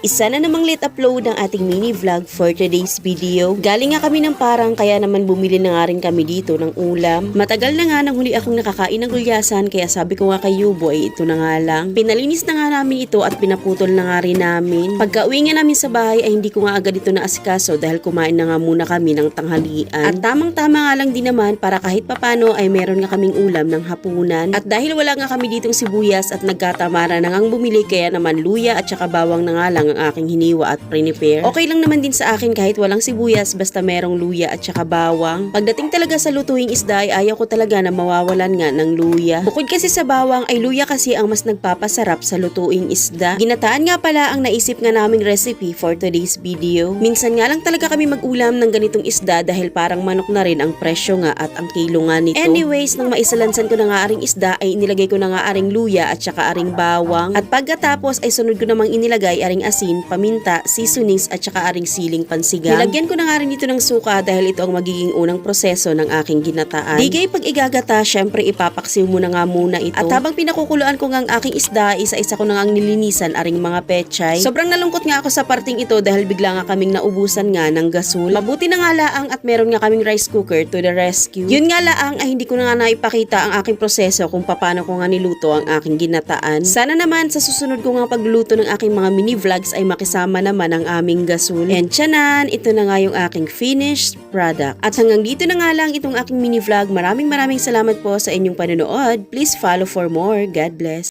Isa na namang let upload ng ating mini vlog for today's video. Galing nga kami ng parang kaya naman bumili na nga rin kami dito ng ulam. Matagal na nga nang huli akong nakakain ng gulyasan kaya sabi ko nga kay Yubo ay ito na nga lang. Pinalinis na nga namin ito at pinaputol na nga rin namin. Pagka uwi nga namin sa bahay ay hindi ko nga agad ito na asikaso dahil kumain na nga muna kami ng tanghalian. At tamang tama nga lang din naman para kahit papano ay meron nga kaming ulam ng hapunan. At dahil wala nga kami ditong sibuyas at nagkatamara na ngang bumili kaya naman luya at saka bawang na nga lang ang aking hiniwa at prepare. Okay lang naman din sa akin kahit walang sibuyas basta merong luya at saka bawang. Pagdating talaga sa lutuing isda ay ayaw ko talaga na mawawalan nga ng luya. Bukod kasi sa bawang ay luya kasi ang mas nagpapasarap sa lutuing isda. Ginataan nga pala ang naisip nga naming recipe for today's video. Minsan nga lang talaga kami mag-ulam ng ganitong isda dahil parang manok na rin ang presyo nga at ang kilo nga nito. Anyways, nang maisalansan ko na nga aring isda ay inilagay ko na nga aring luya at saka aring bawang. At pagkatapos ay sunod ko namang inilagay aring asin, paminta, seasonings at saka aring siling pansigang. Nilagyan ko na nga rin ito ng suka dahil ito ang magiging unang proseso ng aking ginataan. Digay pag igagata, syempre ipapaksiw mo na nga muna ito. At habang pinakukuluan ko nga aking isda, isa-isa ko na nga nilinisan aring mga pechay. Sobrang nalungkot nga ako sa parting ito dahil bigla nga kaming naubusan nga ng gasol. Mabuti na nga laang at meron nga kaming rice cooker to the rescue. Yun nga laang ay hindi ko na nga naipakita ang aking proseso kung paano ko nga niluto ang aking ginataan. Sana naman sa susunod ko nga pagluluto ng aking mga mini vlogs ay makisama naman ang aming gasol. And tiyanan, ito na nga yung aking finished product. At hanggang dito na nga lang itong aking mini vlog. Maraming maraming salamat po sa inyong panonood. Please follow for more. God bless.